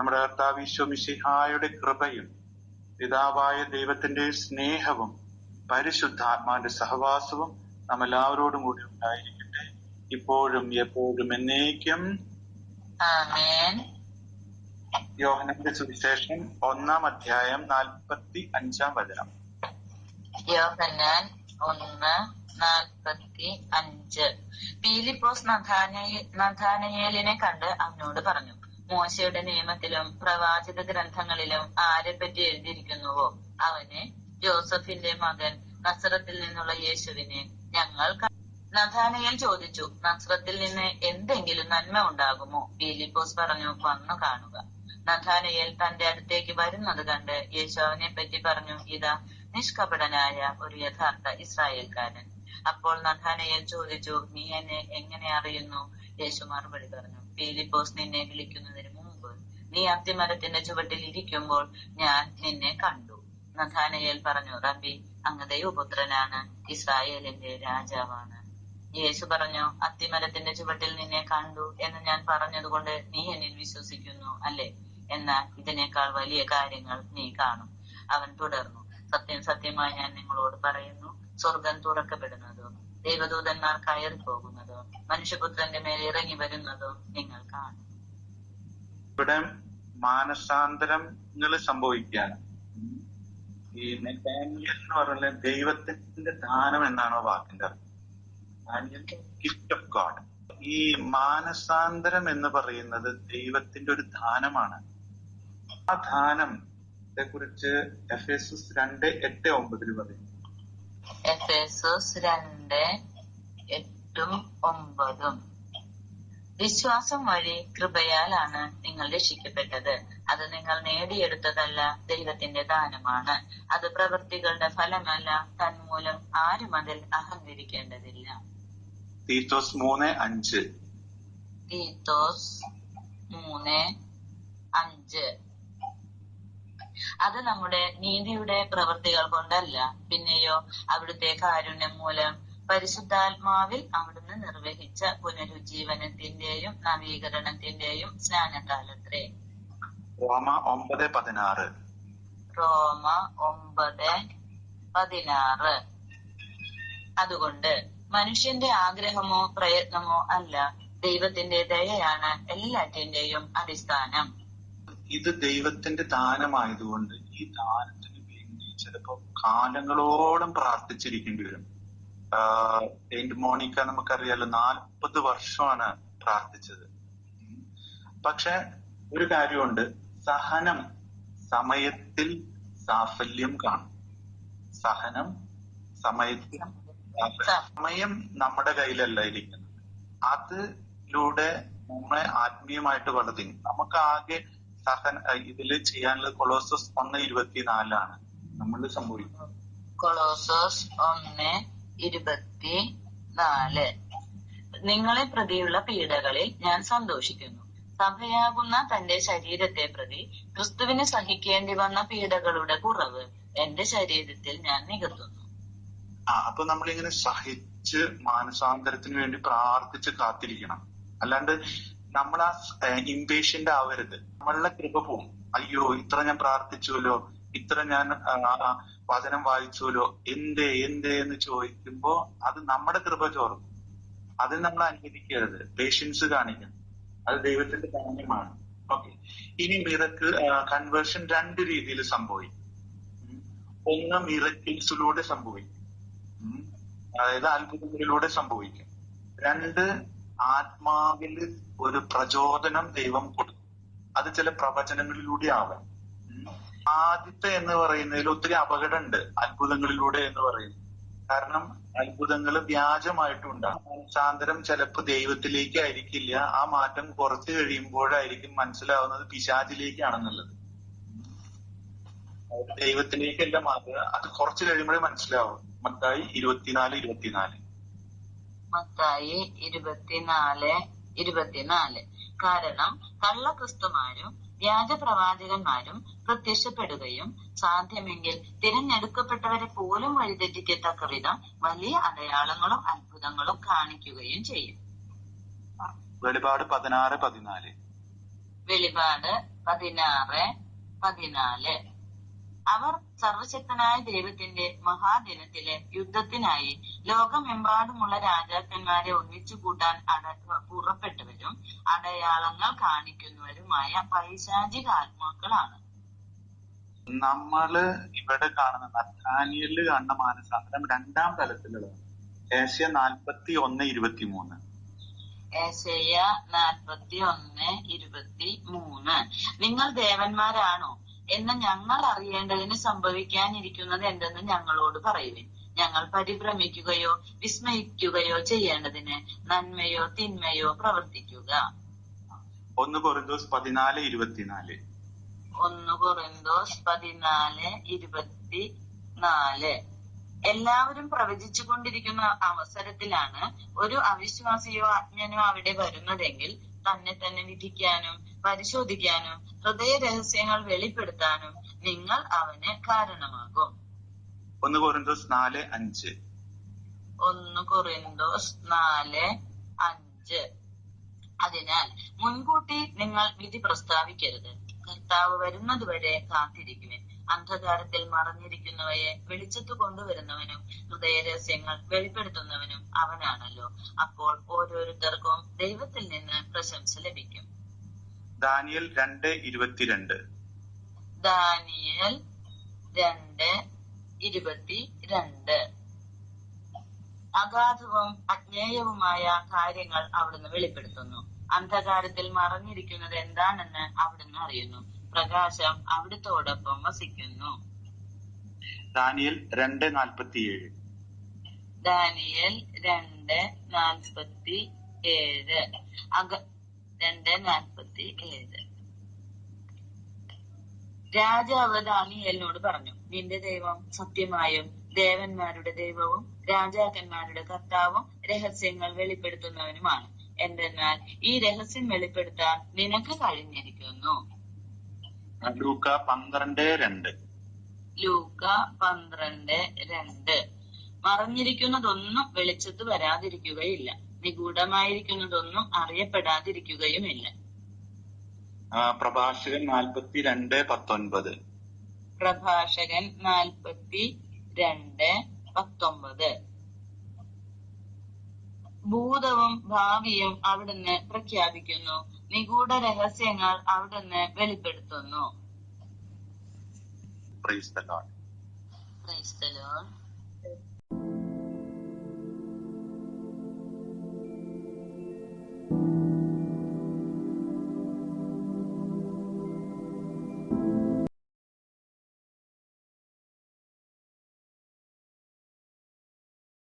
നമ്മുടെ കർത്താവ് ഈശോമിശിഹായുടെ കൃപയും പിതാവായ ദൈവത്തിന്റെ സ്നേഹവും പരിശുദ്ധാത്മാന്റെ സഹവാസവും നാം എല്ലാവരോടും കൂടി ഉണ്ടായിരിക്കട്ടെ. ഇപ്പോഴും എപ്പോഴും എന്നേക്കും. യോഹനന്റെ സുവിശേഷം ഒന്നാം അധ്യായം നാൽപ്പത്തി അഞ്ചാം വചനം. യോഹനാൻ ഒന്ന് നാൽപ്പത്തി അഞ്ച്. പീലിപ്പോസ് നഥാനയ- നഥാനയേലിനെ കണ്ട് അവനോട് പറഞ്ഞു മോശയുടെ നിയമത്തിലും പ്രവാചക ഗ്രന്ഥങ്ങളിലും ആരെപ്പറ്റി എഴുതിയിരിക്കുന്നുവോ? അവനെ ജോസഫിന്റെ മകൻ നസ്രത്തിൽ നിന്നുള്ള യേശുവിനെ ഞങ്ങൾ നഥാനയിൽ ചോദിച്ചു നസ്രത്തിൽ നിന്ന് എന്തെങ്കിലും നന്മ ഉണ്ടാകുമോ? ബീലിപ്പോസ് പറഞ്ഞു വന്നു കാണുക. നഥാനയിൽ തന്റെ അടുത്തേക്ക് വരുന്നത് കണ്ട് യേശു അവനെ പറ്റി പറഞ്ഞു ഇതാ നിഷ്കപടനായ ഒരു യഥാർത്ഥ ഇസ്രായേൽക്കാരൻ. അപ്പോൾ നഥാനയിൽ ചോദിച്ചു നീ എന്നെ എങ്ങനെ അറിയുന്നു? യേശു മറുപടി പറഞ്ഞു പീലിപ്പോസ് നിന്നെ വിളിക്കുന്നതിന് മുമ്പ് നീ അത്തിമരത്തിന്റെ ചുവട്ടിൽ ഇരിക്കുമ്പോൾ ഞാൻ നിന്നെ കണ്ടു. നഥാനയേൽ പറഞ്ഞു റബ്ബി അങ്ങ് ദൈവപുത്രനാണ് ഇസ്രായേലിന്റെ രാജാവാണ്. യേശു പറഞ്ഞു അത്തിമരത്തിന്റെ ചുവട്ടിൽ നിന്നെ കണ്ടു എന്ന് ഞാൻ പറഞ്ഞതുകൊണ്ട് നീ എന്നിൽ വിശ്വസിക്കുന്നു അല്ലേ? എന്നാൽ ഇതിനേക്കാൾ വലിയ കാര്യങ്ങൾ നീ കാണും. അവൻ തുടർന്നു സത്യം സത്യമായി ഞാൻ നിങ്ങളോട് പറയുന്നു സ്വർഗം തുറക്കപ്പെടുന്നതോ ദൈവദൂതന്മാർ കയറി പോകുന്നതോ മനുഷ്യപുത്രന്റെ മേൽ ഇറങ്ങി വരുന്നതോ നിങ്ങൾ കാണും. ഇവിടെ മാനസാന്തരങ്ങൾ സംഭവിക്കുകയാണ്. ഈ ഡാനിയൽ എന്ന് പറഞ്ഞ ദൈവത്തിന്റെ ദാനം എന്നാണോ വാക്കിന്റെ ഗിഫ്റ്റ് ഓഫ് ഗോഡ് ഈ മാനസാന്തരം എന്ന് പറയുന്നത് ദൈവത്തിന്റെ ഒരു ദാനമാണ്. ആ ദാനം കുറിച്ച് എഫ് എസ് എസ് രണ്ട് എട്ട് ഒമ്പതിൽ പറയും എഫേസോസ് രണ്ട് എട്ടും ഒമ്പതും. വിശ്വാസം വഴി കൃപയാലാണ് നിങ്ങൾ രക്ഷിക്കപ്പെട്ടത്. അത് നിങ്ങൾ നേടിയെടുത്തതല്ല ദൈവത്തിന്റെ ദാനമാണ്. അത് പ്രവൃത്തികളുടെ ഫലമല്ല തന്മൂലം ആരും അതിൽ അഹങ്കരിക്കേണ്ടതില്ല. തീത്തോസ് മൂന്ന് അഞ്ച്. തീത്തോസ് മൂന്ന് അഞ്ച്. അത് നമ്മുടെ നീതിയുടെ പ്രവൃത്തികൾ കൊണ്ടല്ല. പിന്നെയോ അവിടുത്തെ കാരുണ്യം മൂലം പരിശുദ്ധാത്മാവിൽ അവിടുന്ന് നിർവഹിച്ച പുനരുജ്ജീവനത്തിന്റെയും നവീകരണത്തിന്റെയും സ്നാനകാലത്രേ. റോമ ഒമ്പത് പതിനാറ്. റോമ ഒമ്പത് പതിനാറ്. അതുകൊണ്ട് മനുഷ്യന്റെ ആഗ്രഹമോ പ്രയത്നമോ അല്ല ദൈവത്തിന്റെ ദയയാണ് എല്ലാറ്റിന്റെയും അടിസ്ഥാനം. ഇത് ദൈവത്തിന്റെ ദാനമായതുകൊണ്ട് ഈ ദാനത്തിന് വേണ്ടി ചിലപ്പോ കാലങ്ങളോളം പ്രാർത്ഥിച്ചിരിക്കേണ്ടി വരും. സെയിന്റ് മോണിക്ക നമുക്കറിയാലോ നാൽപ്പത് വർഷമാണ് പ്രാർത്ഥിച്ചത്. പക്ഷെ ഒരു കാര്യമുണ്ട്. സഹനം സമയത്തിൽ സാഫല്യം കാണും. സഹനം സമയത്തിൽ. സമയം നമ്മുടെ കയ്യിലല്ല ഇരിക്കുന്നത്. അതിലൂടെ നമ്മളെ ആത്മീയമായിട്ട് വളർത്തി നമുക്ക് ആകെ സഹന ഇതിൽ ചെയ്യാനുള്ളത് കൊളോസസ് ഒന്ന് ഇരുപത്തിനാലാണ്. നമ്മൾ സംഭവിക്കുന്നത് കൊളോസോസ് ഒന്ന് ഇരുപത്തി നാല് നിങ്ങളെ പ്രതിയുള്ള പീഡകളിൽ ഞാൻ സന്തോഷിക്കുന്നു. സഭയാകുന്ന തന്റെ ശരീരത്തെ പ്രതി ക്രിസ്തുവിന് സഹിക്കേണ്ടി വന്ന പീഡകളുടെ കുറവ് എന്റെ ശരീരത്തിൽ ഞാൻ നികത്തുന്നു. ആ അപ്പൊ നമ്മളിങ്ങനെ സഹിച്ച് മാനസാന്തരത്തിന് വേണ്ടി പ്രാർത്ഥിച്ച് കാത്തിരിക്കണം. അല്ലാണ്ട് നമ്മൾ ആ ഇംപേഷ്യന്റ് ആവരുത്. നമ്മളുടെ കൃപ പോവും. അയ്യോ ഇത്ര ഞാൻ പ്രാർത്ഥിച്ചുവല്ലോ ഇത്ര ഞാൻ വചനം വായിച്ചുവല്ലോ എന്തേ എന്തേ എന്ന് ചോദിക്കുമ്പോ അത് നമ്മുടെ കൃപ ചോർന്നു അത് നമ്മൾ അനുവദിക്കരുത്. പേഷ്യൻസ് കാണിക്കണം. അത് ദൈവത്തിന്റെ കാര്യമാണ് ഓക്കെ ഇനി മിറക്ക് കൺവേർഷൻ രണ്ട് രീതിയിൽ സംഭവിക്കും. ഒന്ന് മിറക്കിൾസിലൂടെ സംഭവിക്കും. അതായത് അത്ഭുതങ്ങളിലൂടെ സംഭവിക്കും. രണ്ട് ആത്മാവിൽ ഒരു പ്രചോദനം ദൈവം കൊടുക്കും. അത് ചില പ്രവചനങ്ങളിലൂടെ ആവാം ആദ്യത്തെ എന്ന് പറയുന്നതിൽ ഒത്തിരി അപകടമുണ്ട് അത്ഭുതങ്ങളിലൂടെ എന്ന് പറയുന്നത്. കാരണം അത്ഭുതങ്ങൾ വ്യാജമായിട്ടുണ്ടാകും മനസാന്തരം ചിലപ്പോ ദൈവത്തിലേക്ക് ആയിരിക്കില്ല. ആ മാറ്റം കുറച്ച് കഴിയുമ്പോഴായിരിക്കും മനസ്സിലാവുന്നത് പിശാചിലേക്കാണെന്നുള്ളത്. ദൈവത്തിലേക്കല്ല മാറ്റുക അത് കുറച്ച് കഴിയുമ്പോഴേ മനസ്സിലാവും മത്തായി ഇരുപത്തിനാല് ഇരുപത്തിനാല്. മത്തായി ഇരുപത്തിനാല് ഇരുപത്തിനാല്. കാരണം കള്ളക്രിസ്തുമാരും വ്യാജ പ്രവാചകന്മാരും പ്രത്യക്ഷപ്പെടുകയും സാധ്യമെങ്കിൽ തിരഞ്ഞെടുക്കപ്പെട്ടവരെ പോലും വഴിതെറ്റിക്കത്തക്ക വിധം വലിയ അടയാളങ്ങളും അത്ഭുതങ്ങളും കാണിക്കുകയും ചെയ്യും. വെളിപാട് പതിനാറ് പതിനാല്. വെളിപാട് പതിനാറ് പതിനാല്. അവർ സർവശക്തനായ ദൈവത്തിന്റെ മഹാദിനത്തിലെ യുദ്ധത്തിനായി ലോകമെമ്പാടുമുള്ള രാജാക്കന്മാരെ ഒന്നിച്ചു കൂട്ടാൻ അട പുറപ്പെട്ടവരും അടയാളങ്ങൾ കാണിക്കുന്നവരുമായ പൈശാചിക ആത്മാക്കളാണ്. നമ്മൾ ഇവിടെ കാണുന്ന നത്താനിയലിൽ കാണുന്ന മാനസാന്തരം രണ്ടാം തലത്തിലുള്ളതാണ്. ഏഷ്യ നാൽപ്പത്തി ഒന്ന് ഇരുപത്തി മൂന്ന് ഏഷ്യ നാൽപ്പത്തി ഒന്ന് ഇരുപത്തി മൂന്ന് നിങ്ങൾ ദേവന്മാരാണോ? എന്ന് ഞങ്ങൾ അറിയേണ്ടതിന് സംഭവിക്കാനിരിക്കുന്നത് എന്തെന്ന് ഞങ്ങളോട് പറയുവിൻ. ഞങ്ങൾ പരിഭ്രമിക്കുകയോ വിസ്മയിക്കുകയോ ചെയ്യേണ്ടതിന് നന്മയോ തിന്മയോ പ്രവർത്തിക്കുക. ഒന്ന് കൊറിന്തോസ് പതിനാല് ഇരുപത്തിനാല്. ഒന്ന് കൊറിന്തോസ് പതിനാല് ഇരുപത്തി നാല് എല്ലാവരും പ്രവചിച്ചു കൊണ്ടിരിക്കുന്ന അവസരത്തിലാണ് ഒരു അവിശ്വാസിയോ അജ്ഞനോ അവിടെ വരുന്നതെങ്കിൽ തന്നെ തന്നെ വിധിക്കാനും പരിശോധിക്കാനും ഹൃദയ രഹസ്യങ്ങൾ വെളിപ്പെടുത്താനും നിങ്ങൾ അവന് കാരണമാകും. ഒന്ന് കൊറിന്തോസ് നാല് അഞ്ച്. ഒന്ന് കൊറിന്തോസ് നാല് അഞ്ച്. അതിനാൽ മുൻകൂട്ടി നിങ്ങൾ വിധി പ്രസ്താവിക്കരുത്. കർത്താവ് വരുന്നതുവരെ കാത്തിരിക്കുവിൻ. അന്ധകാരത്തിൽ മറഞ്ഞിരിക്കുന്നവയെ വെളിച്ചത്ത് കൊണ്ടുവരുന്നവനും ഹൃദയരഹസ്യങ്ങൾ വെളിപ്പെടുത്തുന്നവനും അവനാണല്ലോ. അപ്പോൾ ഓരോരുത്തർക്കും ദൈവത്തിൽ നിന്ന് പ്രശംസ ലഭിക്കും. ദാനിയൽ രണ്ട് ഇരുപത്തിരണ്ട്. ദാനിയൽ രണ്ട് ഇരുപത്തി രണ്ട് അഗാധവും അജ്ഞേയവുമായ കാര്യങ്ങൾ അവിടുന്ന് വെളിപ്പെടുത്തുന്നു. അന്ധകാരത്തിൽ മറഞ്ഞിരിക്കുന്നത് എന്താണെന്ന് അവിടുന്ന് അറിയുന്നു. പ്രകാശം അവിടുത്തോടൊപ്പം വസിക്കുന്നു. ദാനിയൽ രണ്ട് നാൽപ്പത്തിയേഴ്. ദാനിയൽ രണ്ട് നാൽപ്പത്തി ഏഴ് അക രണ്ട് നാൽപ്പത്തി ഏഴ് രാജാവ് ദാനിയലിനോട് പറഞ്ഞു നിന്റെ ദൈവം സത്യമായും ദേവന്മാരുടെ ദൈവവും രാജാക്കന്മാരുടെ കർത്താവും രഹസ്യങ്ങൾ വെളിപ്പെടുത്തുന്നവനുമാണ്. എന്തെന്നാൽ ഈ രഹസ്യം വെളിപ്പെടുത്താൻ നിനക്ക് കഴിഞ്ഞിരിക്കുന്നു. ലൂക്ക പന്ത്രണ്ട് രണ്ട്. ലൂക്ക പന്ത്രണ്ട് രണ്ട്. മറഞ്ഞിരിക്കുന്നതൊന്നും വെളിച്ചത്ത് വരാതിരിക്കുകയില്ല. നിഗൂഢമായിരിക്കുന്നതൊന്നും അറിയപ്പെടാതിരിക്കുകയുമില്ല. പ്രഭാഷകൻ നാൽപ്പത്തി രണ്ട് പത്തൊൻപത്. പ്രഭാഷകൻ നാൽപ്പത്തി രണ്ട് പത്തൊമ്പത് ഭൂതവും ഭാവിയും അവിടുന്ന് പ്രഖ്യാപിക്കുന്നു. നിഗൂഢ രഹസ്യങ്ങൾ അവിടുന്ന് വെളിപ്പെടുത്തുന്നു പ്രൈസ് ദ ലോർഡ്.